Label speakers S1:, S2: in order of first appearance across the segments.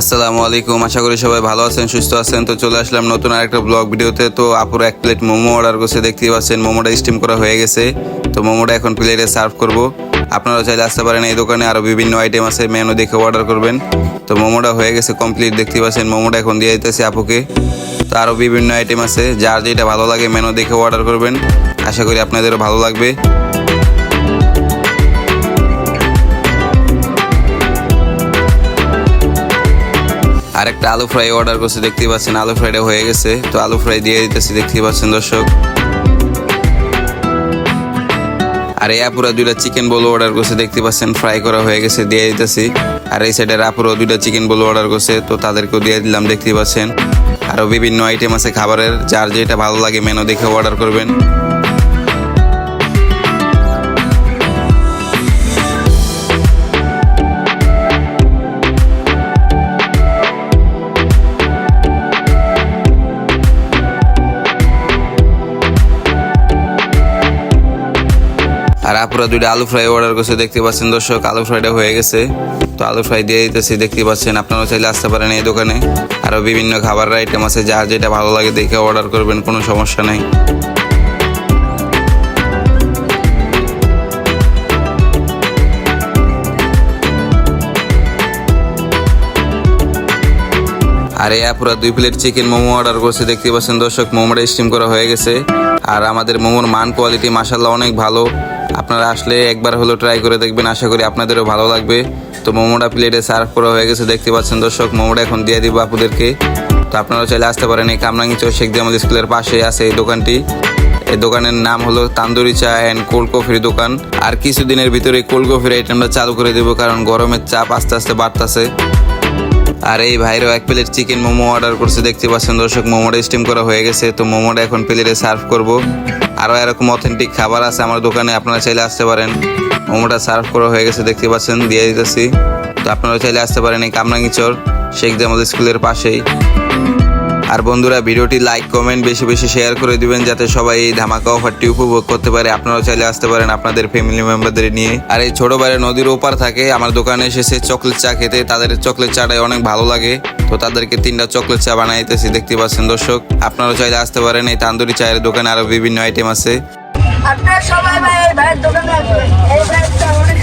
S1: আসসালামু আলাইকুম, আশা করি সবাই ভালো আছেন, সুস্থ আছেন। তো চলে আসলাম নতুন আরেকটা ব্লগ ভিডিওতে। তো আপুর এক প্লেট মোমো অর্ডার করছে, দেখতেই পাচ্ছেন মোমোটা স্টিম করা হয়ে গেছে। তো মোমোটা এখন প্লেটে সার্ভ করব। আপনারা চাইলে আসতে পারেন এই দোকানে আরও বিভিন্ন আইটেম আছে মেনু দেখে অর্ডার করবেন। তো মোমোটা হয়ে গেছে কমপ্লিট দেখতে পাচ্ছেন মোমোটা এখন দিয়ে দিতেছে আপুকে। তো আরও বিভিন্ন আইটেম আছে, যার যেটা ভালো লাগে মেনু দেখে অর্ডার করবেন। আশা করি আপনাদেরও ভালো লাগবে। আর একটা আলু ফ্রাই অর্ডার করছে, দেখতেই পাচ্ছেন আলু ফ্রাইটা হয়ে গেছে। তো আলু ফ্রাই দিয়ে দিতেছি, দেখতেই পাচ্ছেন দর্শক। আর এই আপুরা দুইটা চিকেন বল অর্ডার করছে দেখতে পাচ্ছেন ফ্রাই করা হয়ে গেছে, দিয়ে দিতেছি। আর এই সাইডের আপুরা দুইটা চিকেন বল অর্ডার করছে, তো তাদেরকেও দিয়ে দিলাম দেখতে পাচ্ছেন। আরও বিভিন্ন আইটেম আছে খাবারের, যার যেটা ভালো লাগে মেনু দেখে অর্ডার করবেন। আপুরা দুইটা আলু ফ্রাই অর্ডার করছে, দেখতে পাচ্ছেন দর্শক, আলু ফ্রাইটা হয়ে গেছে। তো আলু ফ্রাই দিয়ে দিতেছি, দেখতে পাচ্ছেন আপনারা চাইলে আসতে পারেন এই দোকানে। আরও বিভিন্ন খাবারের আইটেম আছে, যা যেটা ভালো লাগে দেখে অর্ডার করবেন, কোনো সমস্যা নেই। আর এই আপুরা দুই প্লেট চিকেন মোমো অর্ডার করছে, দেখতে পাচ্ছেন দর্শক, মোমোটা স্টিম করা হয়ে গেছে। আর আমাদের মোমোর মান কোয়ালিটি মাসাল্লাহ অনেক ভালো। আপনারা আসলে একবার হলো ট্রাই করে দেখবেন, আশা করি আপনাদেরও ভালো লাগবে। তো মোমোটা প্লেটে সার্ভ করা হয়ে গেছে, দেখতে পাচ্ছেন দর্শক, মোমোটা এখন দিয়ে দিব আপুদেরকে। তো আপনারা চাইলে আসতে পারেন, এই কামরাঙ্গি চৌ শেখ জামাল স্কুলের পাশে আছে এই দোকানটি। এই দোকানের নাম হলো তান্দুরি চা অ্যান্ড কোল্ড কফির দোকান। আর কিছুদিনের ভিতরে কোল্ড কফির আইটেমটা চালু করে দেবো, কারণ গরমের চাপ আস্তে আস্তে বাড়তেছে। আর এই ভাইরও এক প্লেট চিকেন মোমো অর্ডার করছে, দেখতে পাচ্ছেন দর্শক, মোমোটা স্টিম করা হয়ে গেছে। তো মোমোটা এখন প্লেটে সার্ভ করব। আরও এরকম অথেন্টিক খাবার আছে আমার দোকানে, আপনারা চাইলে আসতে পারেন। মোমোটা সার্ভ করা হয়ে গেছে, দেখতে পাচ্ছেন, দিয়ে দিতেছি। তো আপনারা চাইলে আসতে পারেন এই কামরাঙ্গিচর শেখ জামাল স্কুলের পাশেই। আর বন্ধুরা, ভিডিওটি লাইক কমেন্ট বেশি বেশি শেয়ার করে দিবেন যাতে সবাই এই ধামাকা অফারটি উপভোগ করতে পারে। আপনারাও চাইলে আসতে পারেন আপনাদের ফ্যামিলি মেম্বারদের নিয়ে। আর এই ছোট বাইরে নদীর ওপার থাকে, আমার দোকানে এসেছে চকলেট চা খেতে। তাদের চকলেট চাটাই অনেক ভালো লাগে। তো তাদেরকে তিনটা চকলেট চা বানাইতেছি, দেখতে পাচ্ছেন দর্শক। আপনারাও চাইলে আসতে পারেন, এই তান্দুরি চায়ের দোকানে আরও বিভিন্ন আইটেম আছে।
S2: আপনারা সবাই ভাই ভাইয়ের দোকানে আসবেন। এই ভাইয়েরটা অনেক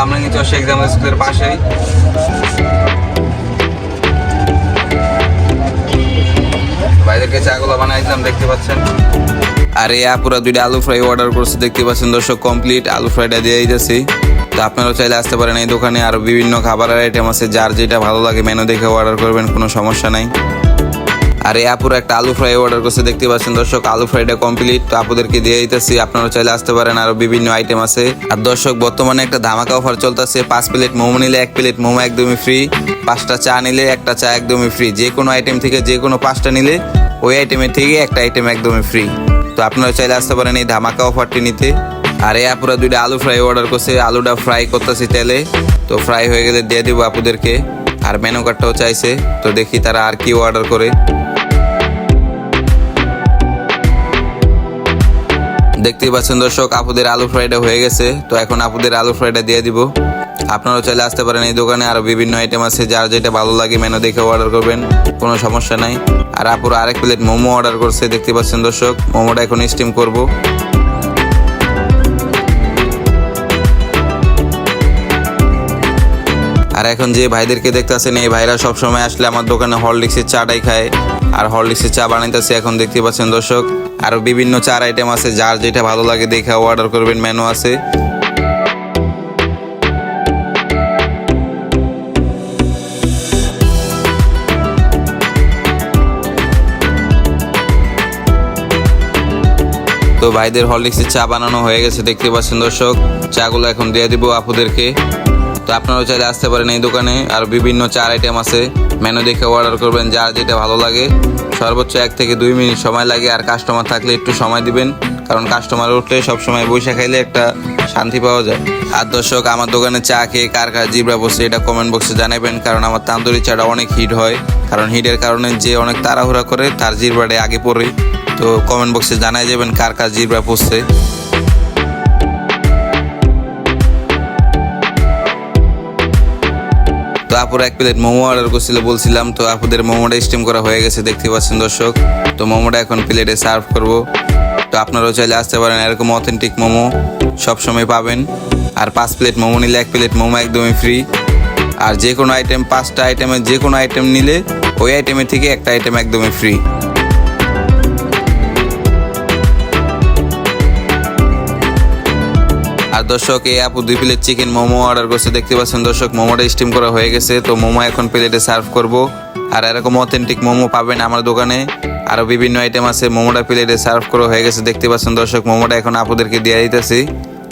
S1: কামরাঙ্গি চর জামাল স্কুলের পাশেই বাইরেকে চাগুলো বানাই দিলাম দেখতে পাচ্ছেন? আর এই আপুরা দুইটা আলু ফ্রাই অর্ডার করছে, দেখতে পাচ্ছেন দর্শক কমপ্লিট আলু ফ্রাইটা দিয়ে দিতেছি। তো আপনারাও চাইলে আসতে পারেন এই দোকানে, আরও বিভিন্ন খাবারের আইটেম আছে, যার যেটা ভালো লাগে মেনু দেখে অর্ডার করবেন, কোনো সমস্যা নাই। আর এই আপুর, একটা আলু ফ্রাই অর্ডার করছে, দেখতে পাচ্ছেন দর্শক, আলু ফ্রাইটা কমপ্লিট তো আপুদেরকে দিয়ে দিতেছি আপনারা চাইলে আসতে পারেন, আরও বিভিন্ন আইটেম আছে। আর দর্শক, বর্তমানে একটা ধামাকা অফার চলতেছে, পাঁচ প্লেট মোমো নিলে এক প্লেট মোমো একদমই ফ্রি পাঁচটা চা নিলে একটা চা একদমই ফ্রি যে কোনো আইটেম থেকে যে কোনো পাঁচটা নিলে, ওই আইটেমের থেকে একটা আইটেম একদমই ফ্রি তো আপনারা চাইলে আসতে পারেন এই ধামাকা অফারটি নিতে। আর এই আপুরা, দুইটা আলু ফ্রাই অর্ডার করছে, আলুটা ফ্রাই করতেছি তেলে। তো ফ্রাই হয়ে গেলে দিয়ে দিব আপুদেরকে। আর মেনু কার্ডটাও চাইছে, তো দেখি তারা আর কি অর্ডার করে। দেখতেই পাচ্ছেন দর্শক, আপুদের আলু ফ্রাইটা হয়ে গেছে। তো এখন আপুদের আলু ফ্রাইটা দিয়ে দিব। আপনারাও চাইলে আসতে পারেন এই দোকানে। আরও বিভিন্ন আইটেম আছে, যার যেটা ভালো লাগে মেনু দেখে অর্ডার করবেন, কোনো সমস্যা নাই। আর আপুর আরেক প্লেট মোমো অর্ডার করছে, দেখতে পাচ্ছেন দর্শক, মোমোটা এখন স্টিম করব। আর এখন যে ভাইদেরকে দেখতেছেন, এই ভাইরা সবসময় আসলে আমার দোকানে হরলিক্সের চাটাই খায় আর হরলিক্সের চা বানাইতেছে এখন দেখতে পাচ্ছেন দর্শক। আরও বিভিন্ন চার আইটেম আছে, যার যেটা ভালো লাগে দেখে অর্ডার করবেন মেনু আছে। তো ভাইদের হরলিক্সের চা বানানো হয়ে গেছে, দেখতে পাচ্ছেন দর্শক। চাগুলো এখন দিয়ে দিব আপুদেরকে। তো আপনারাও চাইলে আসতে পারেন এই দোকানে। আর বিভিন্ন চার আইটেম আছে। মেনু দেখে অর্ডার করবেন যার যেটা ভালো লাগে। সর্বোচ্চ এক থেকে দুই মিনিট সময় লাগে, আর কাস্টমার থাকলে একটু সময় দিবেন। কারণ কাস্টমার উঠলে সবসময় বৈশা খাইলে একটা শান্তি পাওয়া যায়। আর দর্শক, আমার দোকানে চা খেয়ে কার কার জিবরা বসে এটা কমেন্ট বক্সে জানাবেন। কারণ আমার তান্দুরি চাটা অনেক হিট হয়। কারণ হিটের কারণে যে অনেক তাড়াহুড়া করে, তার জিরবাটা আগে পড়ে। তো কমেন্ট বক্সে জানাই যাবেন কার কার জিরবা পড়ছে তো আপুর এক প্লেট মোমো অর্ডার করছিল, বলছিলাম তো আপুদের মোমোটা স্টিম করা হয়ে গেছে, দেখতে পাচ্ছেন দর্শক। তো মোমোটা এখন প্লেটে সার্ভ করব। তো আপনারাও চাইলে আসতে পারেন, এরকম অথেন্টিক মোমো সবসময় পাবেন। আর পাঁচ প্লেট মোমো নিলে এক প্লেট মোমো একদমই ফ্রি আর যে কোনো আইটেম পাঁচটা আইটেমের যে কোনো আইটেম নিলে ওই আইটেমের থেকে একটা আইটেম একদমই ফ্রি আর দর্শক, এই আপু দুই প্লেট চিকেন মোমো অর্ডার করছে, দেখতে পাচ্ছেন দর্শক, মোমোটা স্টিম করা হয়ে গেছে। তো মোমো এখন প্লেটে সার্ভ করব। আর এরকম অথেন্টিক মোমো পাবেন আমার দোকানে। আরও বিভিন্ন আইটেম আছে, মোমোটা প্লেটে সার্ভ করা হয়ে গেছে, দেখতে পাচ্ছেন দর্শক, মোমোটা এখন আপুদেরকে দিয়ে দিতেছি।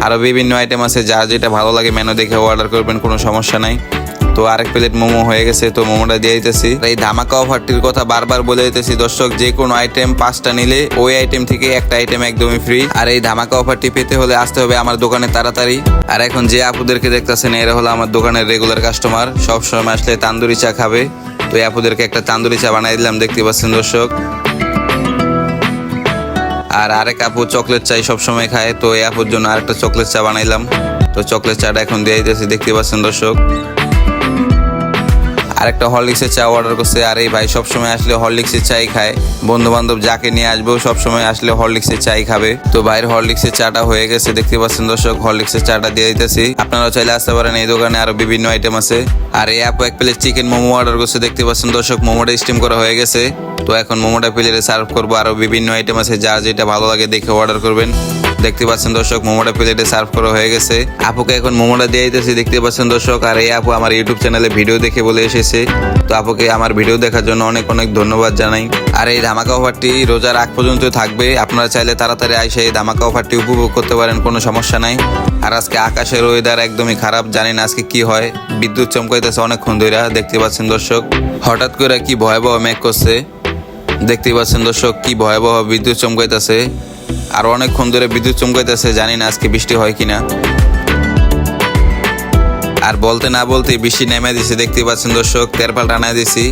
S1: আরও বিভিন্ন আইটেম আছে যা যেটা ভালো লাগে মেনু দেখে অর্ডার করবেন, কোনো সমস্যা নাই। তো আরেক প্লেট মোমো হয়ে গেছে, তো মোমোটা দিয়ে দিতেছি। এই ধামাকা অফারটির কথা বারবার বলে দিতেছি, দর্শক, যে কোনো আইটেম পাঁচটা নিলে ওই আইটেম থেকে একটা আইটেম একদমই ফ্রি আর এই ধামাকা অফারটি পেতে হলে আসতে হবে আমার দোকানে তাড়াতাড়ি। আর এখন যে আপুদেরকে দেখতেছেন, এরা হলো আমার দোকানের রেগুলার কাস্টমার সব সময় আসলে তান্দুরি চা খাবে। তো এই আপুদেরকে একটা তান্দুরি চা বানাই দিলাম, দেখতে পাচ্ছেন দর্শক। আর আরেক আপু চকলেট চাই সবসময় খায়, তো এই আপুর জন্য আরেকটা চকলেট চা বানাইলাম। তো চকলেট চাটা এখন দিয়ে দিতেছি, দেখতে পাচ্ছেন দর্শক। আরেকটা হরলিক্সের চা অর্ডার করছে। আর এই ভাই, সবসময় আসলে হরলিক্সের চাই খায়। বন্ধু বান্ধব যাকে নিয়ে আসব, সবসময় আসলে হরলিক্সের চাই খাবে। তো ভাইয়ের হরলিক্সের চাটা হয়ে গেছে, দেখতে পাচ্ছেন দর্শক, হরলিক্সের চাটা দিয়ে দিতেছি। আপনারা চাইলে আসতে পারেন এই দোকানে, আরও বিভিন্ন আইটেম আছে। আর এই আপু এক প্লেট চিকেন মোমো অর্ডার করছে, দেখতে পাচ্ছেন দর্শক, মোমোটা স্টিম করা হয়ে গেছে। তো এখন মোমোটা প্লেটে সার্ভ করব, আরও বিভিন্ন আইটেম আছে, যা যেটা ভালো লাগে দেখে অর্ডার করবেন। দেখতে পাচ্ছেন দর্শক, মোমোটা প্লেটে সার্ভ করা হয়ে গেছে। আপুকে এখন মোমোটা দিয়ে দিতেছি দেখতে পাচ্ছেন দর্শক, আর এই আপু আমার ইউটিউব চ্যানেলে ভিডিও দেখে বলে এসেছে। তো আপুকে আমার ভিডিও দেখার জন্য অনেক অনেক ধন্যবাদ জানাই। আর এই ধামাকা অফারটি রোজার আগ পর্যন্ত থাকবে। আপনারা চাইলে তাড়াতাড়ি আইসে এই ধামাকা অফারটি উপভোগ করতে পারেন, কোনো সমস্যা নাই। আর আজকে আকাশের ওয়েদার একদমই খারাপ, জানি না আজকে কি হয়। বিদ্যুৎ চমকাইতেছে অনেকক্ষণ ধরে দেখতে পাচ্ছেন দর্শক। হঠাৎ করে কি ভয়াবহ মেঘ করছে। দেখতে পাচ্ছেন দর্শক, কি ভয়াবহ বিদ্যুৎ চমকাইতেছে। আর অনেকক্ষণ ধরে বিদ্যুৎ চমকাইতেছে, জানি না আজকে বৃষ্টি হয় কিনা। আর বলতে না বলতে বৃষ্টি নেমে দিছে দেখতে পাচ্ছেন দর্শক, তেরপাল টানা দিছি।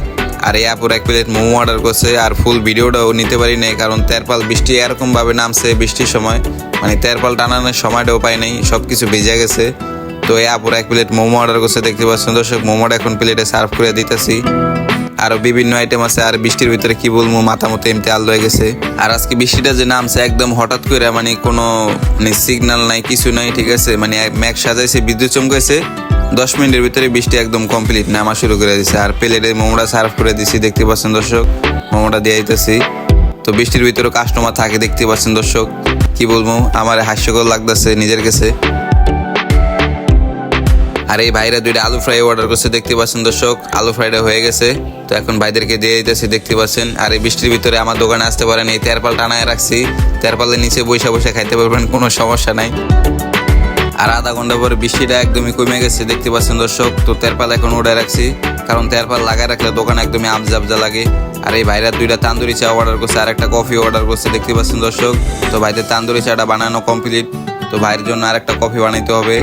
S1: আর এই আপুর এক প্লেট মোমো অর্ডার করছে, আর ফুল ভিডিওটাও নিতে পারি নাই, কারণ তেরপাল বৃষ্টি এরকমভাবে নামছে বৃষ্টির সময়। মানে তেরপাল টানানোর সময়টাও পাই নাই সব কিছু ভিজে গেছে। তো এই আপুর এক প্লেট মোমো অর্ডার করছে, দেখতে পাচ্ছেন দর্শক, মোমোটা এখন প্লেটে সার্ভ করে দিতেছি। আরও বিভিন্ন আইটেম আছে, আর বৃষ্টির ভিতরে কি বলব, মাথা মতো এমতে আল হয়ে গেছে। আর আজকে বৃষ্টিটা যে নামছে, একদম হঠাৎ করে মানে কোনো মানে সিগন্যাল নাই, কিছু নাই, ঠিক আছে? মানে মেঘ সাজাইছে, বিদ্যুৎ চমকাইছে। দশ মিনিটের ভিতরে বৃষ্টি একদম কমপ্লিট নামা শুরু করে দিছে। আর প্লেটে মোমোটা সার্ভ করে দিছি, দেখতে পাচ্ছেন দর্শক? মোমোটা দিয়ে দিতেছি তো বৃষ্টির ভিতরে কাস্টমার থাকে, দেখতে পাচ্ছেন দর্শক? কি বলব, আমার হাস্যকর লাগতেছে নিজের কাছে। আর এই ভাইরা দুইটা আলু ফ্রাই অর্ডার করছে, দেখতে পাচ্ছেন দর্শক, আলু ফ্রাইটা হয়ে গেছে। তো এখন ভাইদেরকে দিয়ে দিতেছি, দেখতে পাচ্ছেন। আর এই বৃষ্টির ভিতরে আমার দোকানে আসতে পারেন এই তেরপাল টানায় রাখছি। তেরপালের নিচে বসে বসে খাইতে পারবেন, কোনো সমস্যা নাই। আর আধা ঘণ্টা পরে বৃষ্টিটা একদমই কমে গেছে, দেখতে পাচ্ছেন দর্শক। তো তেরপাল এখন উঠে রাখছি, কারণ তেরপাল লাগায় রাখলে দোকান একদমই আবজা লাগে। আর এই ভাইরা দুইটা তান্দুরি চা অর্ডার করছে, আর একটা কফি অর্ডার করছে, দেখতে পাচ্ছেন দর্শক। তো ভাইদের তান্দুরি চাটা বানানো কমপ্লিট তো ভাইয়ের জন্য আর একটা কফি বানাইতে হবে।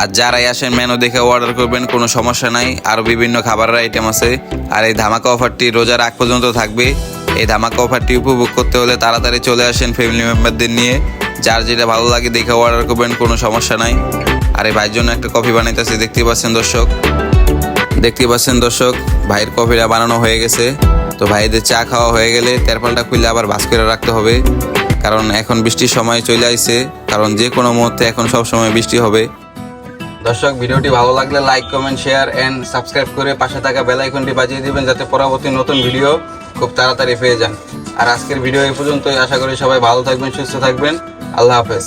S1: আর যারাই আসেন মেনু দেখে অর্ডার করবেন, কোনো সমস্যা নাই। আরও বিভিন্ন খাবারের আইটেম আছে। আর এই ধামাকা অফারটি রোজার আগ পর্যন্ত থাকবে। এই ধামাকা অফারটি উপভোগ করতে হলে তাড়াতাড়ি চলে আসেন ফ্যামিলি মেম্বারদের নিয়ে। যার যেটা ভালো লাগে দেখে অর্ডার করবেন, কোনো সমস্যা নাই। আর এই ভাইয়ের জন্য একটা কফি বানাইতেছি দেখতে পাচ্ছেন দর্শক। দেখতে পাচ্ছেন দর্শক, ভাইয়ের কফিটা বানানো হয়ে গেছে। তো ভাইদের চা খাওয়া হয়ে গেলে তেরপালটা খুললে আবার ভাস করে রাখতে হবে। কারণ এখন বৃষ্টির সময় চলে আইছে। কারণ যে কোনো মুহূর্তে এখন সব সময় বৃষ্টি হবে। দর্শক, ভিডিওটি ভালো লাগলে like comment share and subscribe করে পাশে থাকা বেল আইকনটি বাজিয়ে দিবেন যাতে পরবর্তী নতুন ভিডিও খুব তাড়াতাড়ি পেয়ে যান। আর আজকের ভিডিও এই পর্যন্তই। আশা করি সবাই ভালো থাকবেন, সুস্থ থাকবেন। আল্লাহ হাফেজ।